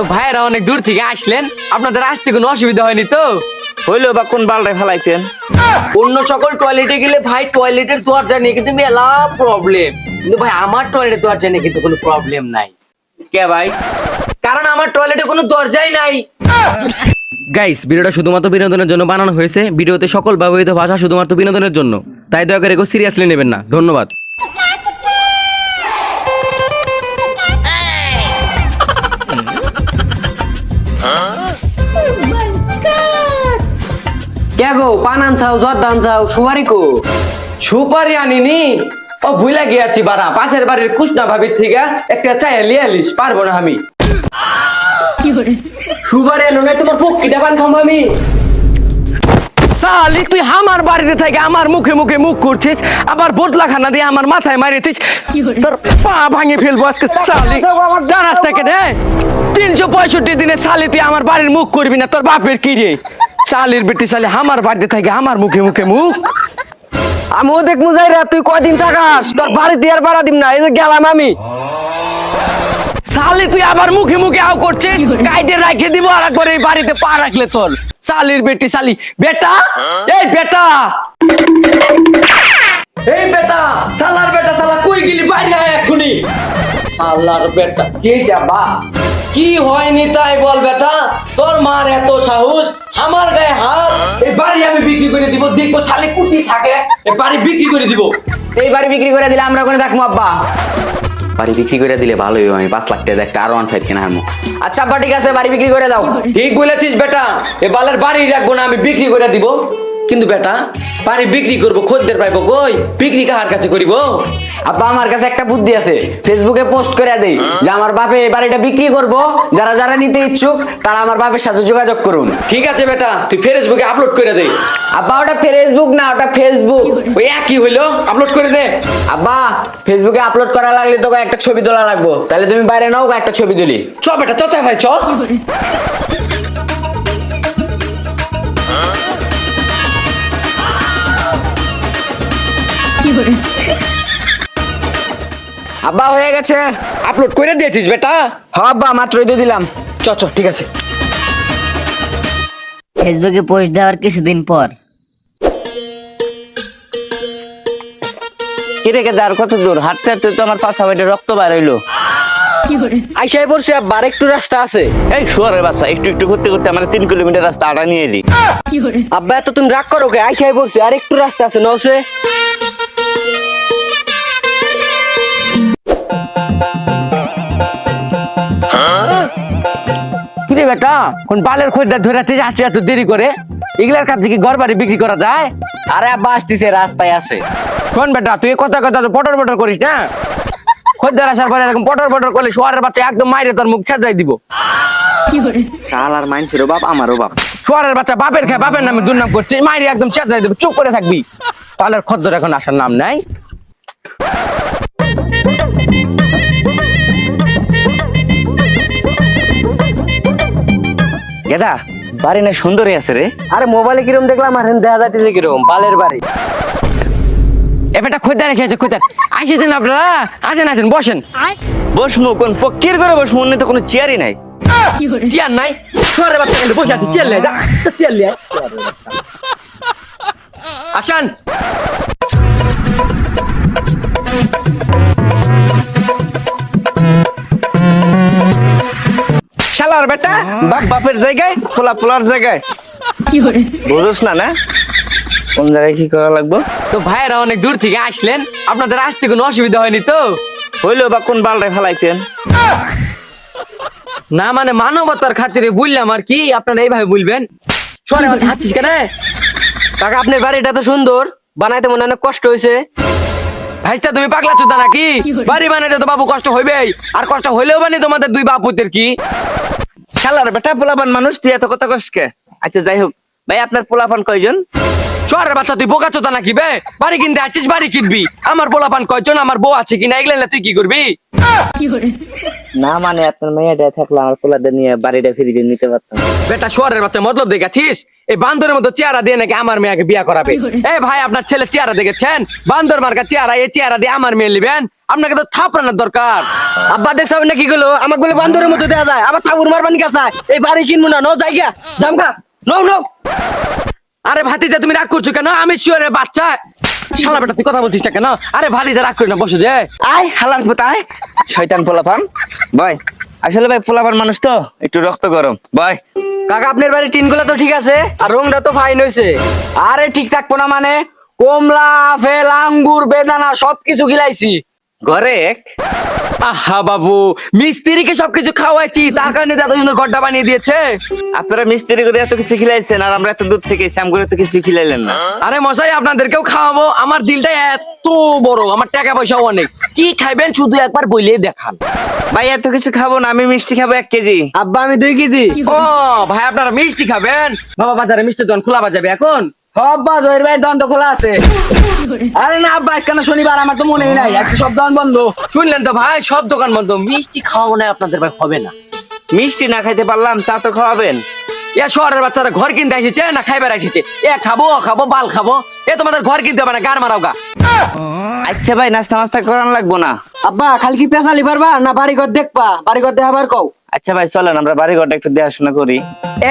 তো ভাইয়েরা অনেক দূর থেকে আসলেন। আপনাদের আসতে কোনো অসুবিধা হয়নি তো? হইল বা কোন বালটায় ফেলাইতেন অন্য সকল টয়লেটে গেলে ভাই টয়লেটের দরজা নিয়ে কিন্তু মেলা প্রবলেম কিন্তু ভাই আমার টয়লেটের দরজা নিয়ে কিন্তু কোনো প্রবলেম নাই। কে ভাই? কারণ আমার টয়লেটে কোনো দরজাই নাই। গাইস ভিডিওটা শুধুমাত্র বিনোদনের জন্য বানানো হয়েছে। ভিডিওতে সকল ব্যবহৃত ভাষা শুধুমাত্র বিনোদনের জন্য। তাই দয়া করে কেউ সিরিয়াসলি নেবেন না। ধন্যবাদ। কে গো পান আনছাও জর্দা আনছাও সুপারি কো? সুপারি আনিনি? ও ভুলে গিয়েছি বাড়া পাশের বাড়ির কুষ্ণা ভাবির থেকে একটা চায়া লিয়ে আলিস পারব না আমি। সুপারি আনো নাই তোমার পক্ষিটা পান খাব আমি। সালি তুই আমার বাড়িতে থেকে আমার মুখে মুখে মুখ করছিস আবার বোতলা খানা দিয়ে আমার মাথায় মারিতিস তোর পা ভাঙে ফেলব আজকে সালি দাঁড়াস টাকে রে তিনশো পঁয়ষট্টি দিনে সালি তুই আমার বাড়ির মুখ করবি না তোর বাপের কি রে? শালির বেটি শালি আমার বাড়িতে থেকে আমার মুখে মুখে মুখ। আমিও দেখ মুজাই রে তুই কয়দিন থাকাস? তোর বাড়িতে আর বাড়া দিম না এই যে গেলাম আমি। শালি তুই আবার মুখে মুখে আও করছিস? গাইডে রাখে দিব আর একবার এই বাড়িতে পা রাখলে তোর। শালির বেটি শালি বেটা এই বেটা। এই বেটা শালার বেটা শালা কই গেলি বাইরে আয় এক্ষুনি। শালার বেটা কি আব্বা? কি হয়নি তাই বল বেটা? তোর মার এত সাহস আমার গায়ে হাত। এই বাড়ি আমি বিক্রি করে দিব দেখব শালি কুটি থাকে এই বাড়ি বিক্রি করে দিব। এই বাড়ি বিক্রি করে দিলে আমরা ওখানে থাকব আব্বা? বাড়ি বিক্রি করে দিলে ভালোই আমি পাঁচ লাখ টাকা একটা আর ওয়ান ফাইভ কেনা হারমো আচ্ছা আব্বা, ঠিক আছে, বাড়ি বিক্রি করে দাও। ঠিক বলেছিস, বেটা। এ বালের বাড়ি রাখব না, আমি বিক্রি করে দিব। কিন্তু বেটা বাড়ি বিক্রি করব খদ্দের পাইবো কই? বিক্রি কাহার কাছে করিব? আব্বা আমার কাছে একটা বুদ্ধি আছে। ফেসবুকে পোস্ট করে দেই যে আমার বাপে এই বাড়িটা বিক্রি করব। যারা যারা নিতে ইচ্ছুক তারা আমার বাপের সাথে যোগাযোগ করুন। ঠিক আছে বেটা তুই ফেসবুকে আপলোড করে দে আব্বা ওটা ফেসবুক না ওটা ফেসবুক। ওই একই হইল আপলোড করে দে। আব্বা ফেসবুকে আপলোড করা লাগলে তোকে একটা ছবি তোলা লাগবো। তাহলে তুমি বাইরে নাও একটা ছবি তুলি। চ বেটা চ ভাই চ। আব্বা হয়ে গেছে। আপলোড করে দিয়েছিস বেটা? হ্যাঁ আব্বা মাত্রই দিয়ে দিলাম। চ চ ঠিক আছে। ফেসবুকে পোস্ট দেওয়ার কিছুদিন পর। কত দূর হাঁটতে হাঁটতে তো আমার পাশা বাইটে রক্ত বার হইল। আইসাই পড়ছে আব্বার একটু রাস্তা আছে। এই শুয়ারের বাচ্চা একটু একটু করতে করতে আমার তিন কিলোমিটার রাস্তা আটা নিয়ে এলি। আব্বা এত তুমি রাগ করো কে? আইসাই পড়ছে আর একটু রাস্তা আছে নসে বেটা কোন বালের খরিদার ধরে আসতে আসতে এত দেরি করে? এগুলার কাছে কি ঘর বাড়ি বিক্রি করা যায়? আরে আব্বা আসতেছে রাস্তায় আছে। শোন বেটা তুই কথা কথা তো পটর পটর করিস না? খদ্দের আসার পরে এরকম পটর পটর করলে শোয়ারের বাচ্চা একদম মাইরে তোর মুখ খেদাই দিব। শাল আর মাইনছেরও বাপ আমারও বাপ। শোয়ারের বাচ্চা বাপের খায় বাপের নামে দুর্নাম করছে মাইরে একদম চেতাই দেবে চুপ করে থাকবি। পালের খদ্দের এখন আসার নাম নাই। গেদা বাড়ি না সুন্দরই আছে রে? আরে মোবাইলে কিরম দেখলাম আর দেখা যাচ্ছে কিরম বালের বাড়ি। এবারটা খদ্দের রেখে আছে খদ্দের আসেছেন আপনারা আসেন আসেন বসেন। বসমু কোন পক্ষের করে বসমু অন্য তো কোনো চেয়ারই নাই। চেয়ার নাই। শোয়ারের বাচ্চা বসে আছে চেয়ার লে চেয়ার লে আসেন। বাপ বাপের জায়গায় পোলা পোলার জায়গায়। বুঝোস না না? কোন জায়গায় কি করা লাগবো? তো ভাইয়েরা অনেক দূর থেকে আসলেন আপনাদের আসতে কোনো অসুবিধা হয়নি তো? হইল বা কোন বালটায় ফেলাইতেন? না মানে মানবতার খাতিরে বললাম আর কি আপনারা এইভাবে বলবেন? শোনে ছাড়ছিস কেন? কাকা আপনার বাড়িটা তো সুন্দর বানাইতে মনে অনেক কষ্ট হয়েছে। ভাইস্তা তুমি পাগলা চোদা নাকি? বাড়ি বানাইতে তো বাবু কষ্ট হইবেই আর কষ্ট হইলেও বানি তোমাদের দুই বাপুতের কি? শালার বেটা পোলাবান মানুষ তুই এত কথা কসকে আচ্ছা যাই হোক। ভাই আপনার পোলাপান কয়জন? চোরের বাচ্চা তুই বোকা চোদা নাকি বে? বাড়ি কিনতে আছিস বাড়ি কিনবি। আমার পোলাপান কয়জন? আমার বউ আছে কিনা? এগুলা তুই কি করবি? না মানে আপনার মেয়েটা থাকলে আমার পোলাটা নিয়ে বাড়িটা ফিরিয়ে নিতে পারতাম। বেটা শোয়ারের বাচ্চা মতলব দেখেছিস এই বান্দরের মতো চেহারা দিয়ে নাকি আমার মেয়েকে বিয়া করাবে? এই ভাই আপনার ছেলে চেহারা দেখেছেন? বান্দর মার্কা চেহারা এই চেহারা দিয়ে আমার মেয়ে নিবেন? আপনাকে তো থাপড়ানোর দরকার। আব্বা দেখছ না কি গুলো আমাকে বলে বান্দরের মতো দেয়া যায়। আবার ঠাকুর মারবানি কাছে এই বাড়ি কিনবো না নো জায়গা জামগা নো নো আরে ভাতিজা তুমি রাগ করছ কেন? আমি শিওরের বাচ্চা। শালা বেটা তুই কথা বলছিস না কেন? আরে ভাতিজা রাগ করি না বসে যে আয় হালার পোতায় শয়তান পোলাপান ভাই আসলে ভাই পোলাপান মানুষ তো। একটু রক্ত গরম। ভাই কাকা আপনার বাড়ির টিনগুলো তো ঠিক আছে আর রংটা তো ফাইন হয়েছে আরে ঠিক থাকব না মানে কমলা আপেল আঙ্গুর বেদানা সবকিছু গিলাইছি। ঘরে এক। আহা বাবু মিস্ত্রিকে সবকিছু খাওয়াইছি তার কারণে এত সুন্দর ঘরটা বানিয়ে দিয়েছে। আপনারা মিস্ত্রি করে এত কিছু খিলাইছেন আর আমরা এত দূর থেকে স্যাম করে তো কিছু খিলাইলেন না। আরে মশাই আপনাদেরকেও খাওয়াবো। আমার দিলটা এত বড় আমার টাকা পয়সাও অনেক। কি খাইবেন শুধু একবার বইলে দেখান। ভাই এত কিছু খাব না আমি মিষ্টি খাব এক কেজি। আব্বা আমি দুই কেজি। ও ভাই আপনারা মিষ্টি খাবেন? বাবা বাজারে মিষ্টি দোকান খোলা বাজাবে এখন? জহির ভাই দন্ত খোলা আছে। আরে না আব্বা আজকে না শনিবার আমার তো মনেই নাই। আজকে সব দোকান বন্ধ। শুনলেন তো ভাই সব দোকান বন্ধ। মিষ্টি খাওয়াবো না আপনাদের ভাই হবে না। মিষ্টি না খাইতে পারলাম চা তো খাওয়াবেন। এ শহরের বাচ্চারা ঘর কিনতে এসেছে না খাইবার এসেছে। এ খাব ও খাব বাল খাব। এ তোমাদের ঘর কিনতে হবে না গার মারাও গা। আচ্ছা ভাই নাস্তা নাস্তা করান লাগবো না। আব্বা খালি কি পেশালি পারবা? না বাড়ি ঘর দেখবা? বাড়ি ঘর দেখাবার কও। আচ্ছা ভাই চলেন আমরা বাড়ি ঘরটা একটু দেখাশোনা করি।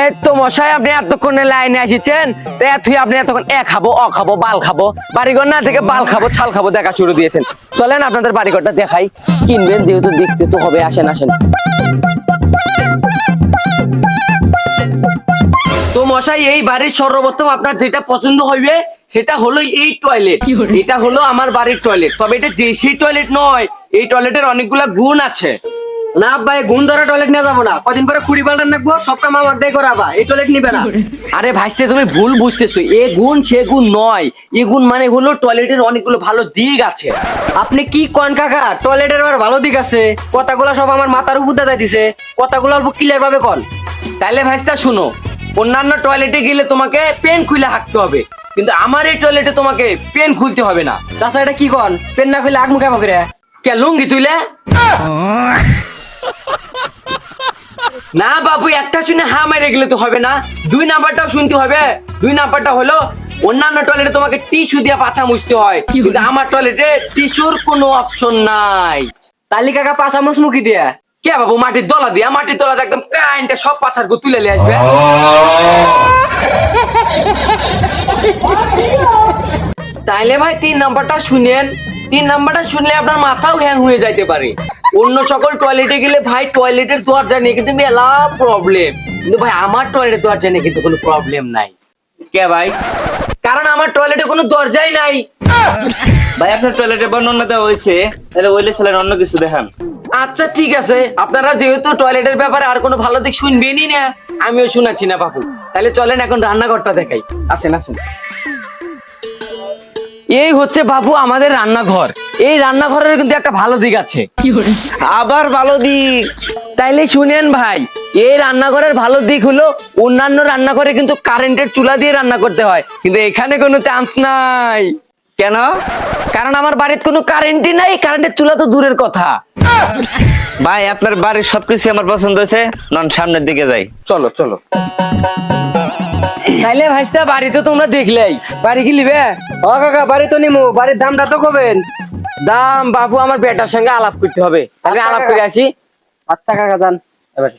এই তো মশাই আপনি এতক্ষণে লাইনে এসেছেন তো এতই আপনি এতক্ষণ এ খাব অ খাব বাল খাব। বাড়িঘর না থেকে বাল খাব ছাল খাব দেখা শুরু দিয়েছেন। চলেন আপনাদের বাড়িঘরটা দেখাই। কিনবেন যেহেতু দেখতে তো হবে আসেন আসেন। তো মশাই এই বাড়ির সর্বপ্রথম আপনার যেটা পছন্দ হইবে সেটা হলো এই টয়লেট এটা হলো আমার বাড়ির টয়লেট তবে এটা যে সেই টয়লেট নয় এই টয়লেটের অনেকগুলা গুণ আছে। না এই গুণ ধরা টয়লেট নিয়ে যাব না। কদিন পরে কুড়ি পাল্টান রাখব সব কাম আমার দিয়ে করাবা। এই টয়লেট নিবে না। আরে ভাইস্তে তুমি ভুল বুঝতেছো। এ গুণ সে গুণ নয়। এ গুণ মানে হলো টয়লেটের অনেকগুলো ভালো দিক আছে। আপনি কি কন কাকা? টয়লেটের আর ভালো দিক আছে। কথাগুলো সব আমার মাথার উপর দিয়ে দিছে কথাগুলো অল্প ক্লিয়ার ভাবে কন। তাহলে ভাইস্তা শুনো। অন্যান্য টয়লেটে গেলে তোমাকে পেন খুলে হাঁকতে হবে। কিন্তু আমার এই টয়লেটে তোমাকে পেন খুলতে হবে না। তাছাড়া এটা কি কন? পেন না খুলে আগ মুখে কে লুঙ্গি তুইলে? না বাবু একটা শুনে হা মেরে গেলে তো হবে না। দুই নাম্বারটাও শুনতে হবে। দুই নাম্বারটা হলো অন্যান্য টয়লেটে তোমাকে টিস্যু দিয়ে পাছা মুছতে হয়। কিন্তু আমার টয়লেটে টিস্যুর কোনো অপশন নাই। তালি কাকা পাঁচা মুচ মুখি দিয়া? কে বাবু মাটির দলা দিয়া? মাটির দলা একদম কাইনটা সব পাচার গো তুলে নিয়ে আসবে। তাইলে ভাই তিন নাম্বারটা শুনেন। তিন নাম্বারটা শুনলে আপনার মাথাও হ্যাং হয়ে যাইতে পারে। অন্য সকল টয়লেটে গেলে ভাই টয়লেটের দরজা নিয়ে কিন্তু মেলা প্রবলেম কিন্তু ভাই আমার টয়লেটের দরজা নিয়ে কিন্তু কোনো প্রবলেম নাই। কে ভাই? কারণ আমার টয়লেটে কোনো দরজাই নাই। ভাই আপনার টয়লেটে বর্ণনা দেওয়া হয়েছে। তাহলে ওইলে চলেন অন্য কিছু দেখান। আচ্ছা ঠিক আছে। আপনারা যেহেতু টয়লেটের ব্যাপারে আর কোনো ভালো দিক শুনবেনই না আমিও শোনাচ্ছি না বাবু তাহলে চলেন এখন রান্নাঘরটা দেখাই। আসেন আসেন। এই হচ্ছে বাবু আমাদের রান্নাঘর। এই রান্নাঘরের কিন্তু একটা ভালো দিক আছে। আবার ভালো দিক। তাইলে শুনেন ভাই এই রান্নাঘরের ভালো দিক হলো অন্যান্য রান্নাঘরে কিন্তু কারেন্টের চুলা দিয়ে রান্না করতে হয়। কিন্তু এখানে কোনো চান্স নাই। কেন? কারণ আমার বাড়িতে কোনো কারেন্টই নাই কারেন্টের চুলা তো দূরের কথা। ভাই আপনার বাড়ির সবকিছু আমার পছন্দ হয়েছে। নন সামনের দিকে যাই। চলো চলো। তাইলে ভাইস্তা বাড়ি তো তোমরা দেখলেই। বাড়ি কি লিবে? ও কাকা বাড়ি তো নিমু বাড়ির দামটা তো কবেন? দাম বাবু আমার বেটার সঙ্গে আলাপ করতে হবে। আমি আলাপ করে আসি। আচ্ছা কাকা যান। এবার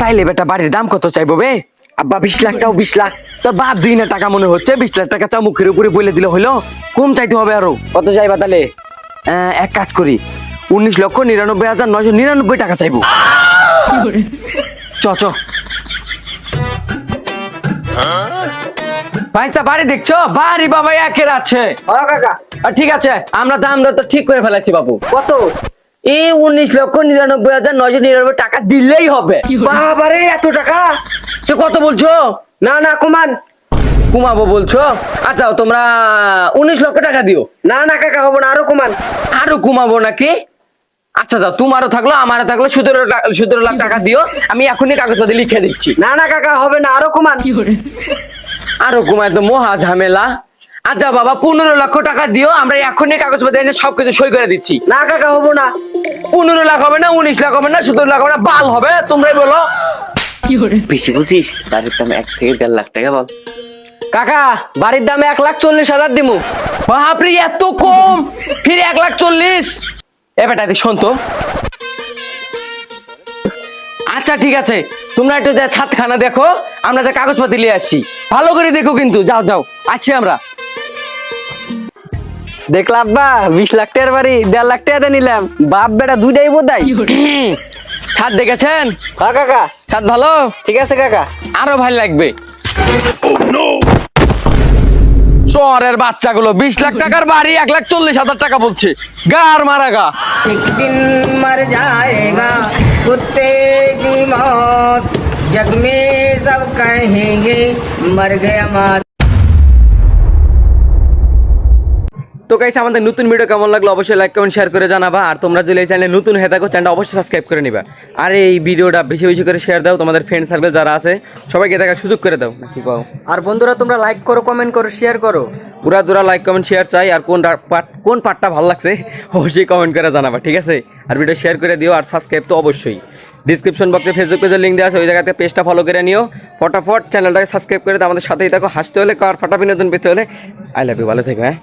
তাইলে বেটা বাড়ির দাম কত চাইব বে? আব্বা বিশ লাখ চাও বিশ লাখ। তোর বাপ দুই না টাকা মনে হচ্ছে বিশ লাখ টাকা চাও মুখের উপরে বলে দিলে হলো কম চাইতে হবে আরও। কত যাইবা তাহলে আহ, এক কাজ করি। উনিশ লক্ষ নিরানব্বই হাজার নয়শো নিরানব্বই টাকা চাইব। চ চ। ভাইস্তা বাড়ি দেখছ? বাড়ি বাবা একের আছে। আর ঠিক আছে আমরা দাম দর তো ঠিক করে ফেলাচ্ছি বাবু। কত? এই উনিশ লক্ষ নিরানব্বই হাজার নয়শো নিরানব্বই টাকা দিলেই হবে। বাবারে এত টাকা? তো কত বলছো? না না কুমান। কুমাবো বলছো? আচ্ছা তোমরা উনিশ লক্ষ টাকা দিও। না না কাকা হব না আরও কুমান। আরও কুমাবো নাকি? আচ্ছা দাও তোমারও থাকল আমারও থাকল সতেরো সতেরো লাখ টাকা দিও আমি এখনই কাগজপাতি লিখে দিচ্ছি। না না কাকা হবে না আরও কমান। আরও ঘুমায় তো মহা ঝামেলা। আচ্ছা বাবা পনেরো লক্ষ টাকা দিও আমরা এখনই কাগজপত্র এনে সবকিছু সই করে দিচ্ছি। না কাকা হব না। পনেরো লাখ হবে না উনিশ লাখ হবে না সতেরো লাখ হবে না বাল হবে তোমরাই বলো। বেশি বলছিস? বাড়ির দাম এক থেকে দেড় লাখ টাকা বল। কাকা বাড়ির দামে এক লাখ চল্লিশ হাজার দিমু। বাপরে এত কম! ফিরে এক লাখ চল্লিশ! এ বেটা শোন তো। আচ্ছা ঠিক আছে। তোমরা একটু যা ছাদখানা দেখো আমরা যা কাগজপাতি নিয়ে আসছি। ভালো করে দেখো কিন্তু যাও যাও আসছি আমরা। দেখলা আব্বা বিশ লাখ টাকার বাড়ি দেড় লাখ টাকা নিলাম। বাপ বেটা দুইটাই বোধাই ছাদ দেখেছেন? হ্যাঁ কাকা। ছাদ ভালো? ঠিক আছে কাকা। আরও ভালো লাগবে। চরের বাচ্চাগুলো বিশ লাখ টাকার বাড়ি এক লাখ চল্লিশ হাজার টাকা বলছে গার মারা গা एक दिन मर जाएगा कुत्ते की मौत जग में सब कहेंगे मर गया माँ তো গাইস আমাদের নতুন ভিডিও কেমন লাগল অবশ্যই লাইক কমেন্ট শেয়ার করে জানাবা। আর তোমরা যদি এই চ্যানেলে নতুন হয়ে থাকো চ্যানেলটা অবশ্যই সাবস্ক্রাইব করে নিবা। আর এই ভিডিওটা বেশি বেশি করে শেয়ার দাও তোমাদের ফ্রেন্ড সার্কেল যারা আছে সবাইকে দেখার সুযোগ করে দাও। নাকি পাও আর বন্ধুরা তোমরা লাইক করো কমেন্ট করো শেয়ার করো। পুরা দুরা লাইক কমেন্ট শেয়ার চাই আর কোন পার্ট কোন পার্টটা ভালো লাগছে অবশ্যই কমেন্ট করে জানাবা ঠিক আছে? আর ভিডিও শেয়ার করে দিও আর সাবস্ক্রাইব তো অবশ্যই। ডিসক্রিপশন বক্সে ফেসবুক পেজের লিঙ্ক দেওয়া আছে ওই জায়গাতে পেজটা ফলো করে নিও। ফটাফট চ্যানেলটাকে সাবস্ক্রাইব করে দাও আমাদের সাথেই থাকো হাসতে হলে কার ফাটা বিনোদন পেতে হলে আই লাভ ইউ ভালো থেকো হ্যাঁ?